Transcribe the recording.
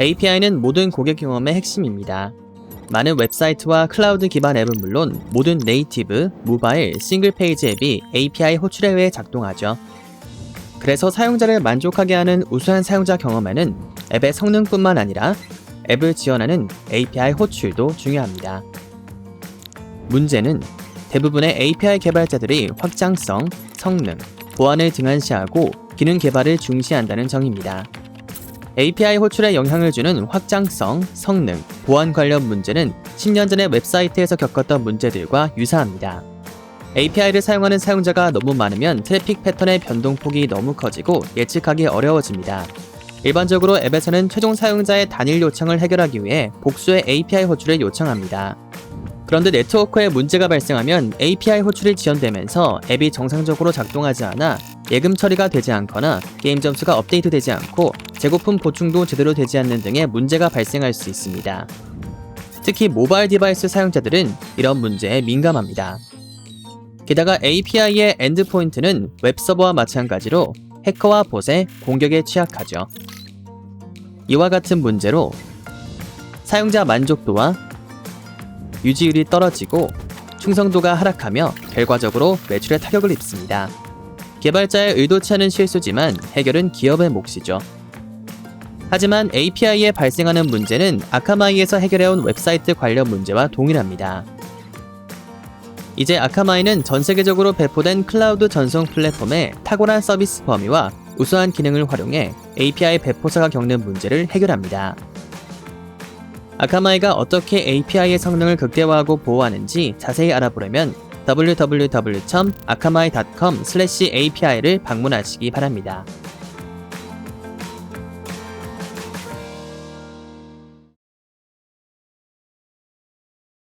API는 모든 고객 경험의 핵심입니다. 많은 웹사이트와 클라우드 기반 앱은 물론 모든 네이티브, 모바일, 싱글 페이지 앱이 API 호출에 의해 작동하죠. 그래서 사용자를 만족하게 하는 우수한 사용자 경험에는 앱의 성능뿐만 아니라 앱을 지원하는 API 호출도 중요합니다. 문제는 대부분의 API 개발자들이 확장성, 성능, 보안을 등한시하고 기능 개발을 중시한다는 점입니다. API 호출에 영향을 주는 확장성, 성능, 보안 관련 문제는 10년 전에 웹사이트에서 겪었던 문제들과 유사합니다. API를 사용하는 사용자가 너무 많으면 트래픽 패턴의 변동폭이 너무 커지고 예측하기 어려워집니다. 일반적으로 앱에서는 최종 사용자의 단일 요청을 해결하기 위해 복수의 API 호출을 요청합니다. 그런데 네트워크에 문제가 발생하면 API 호출이 지연되면서 앱이 정상적으로 작동하지 않아 예금 처리가 되지 않거나 게임 점수가 업데이트되지 않고 재고품 보충도 제대로 되지 않는 등의 문제가 발생할 수 있습니다. 특히 모바일 디바이스 사용자들은 이런 문제에 민감합니다. 게다가 API의 엔드포인트는 웹서버와 마찬가지로 해커와 봇의 공격에 취약하죠. 이와 같은 문제로 사용자 만족도와 유지율이 떨어지고 충성도가 하락하며 결과적으로 매출에 타격을 입습니다. 개발자의 의도치 않은 실수지만 해결은 기업의 몫이죠. 하지만 API에 발생하는 문제는 아카마이에서 해결해온 웹사이트 관련 문제와 동일합니다. 이제 아카마이는 전 세계적으로 배포된 클라우드 전송 플랫폼의 탁월한 서비스 범위와 우수한 기능을 활용해 API 배포사가 겪는 문제를 해결합니다. 아카마이가 어떻게 API의 성능을 극대화하고 보호하는지 자세히 알아보려면 www.akamai.com/api를 방문하시기 바랍니다.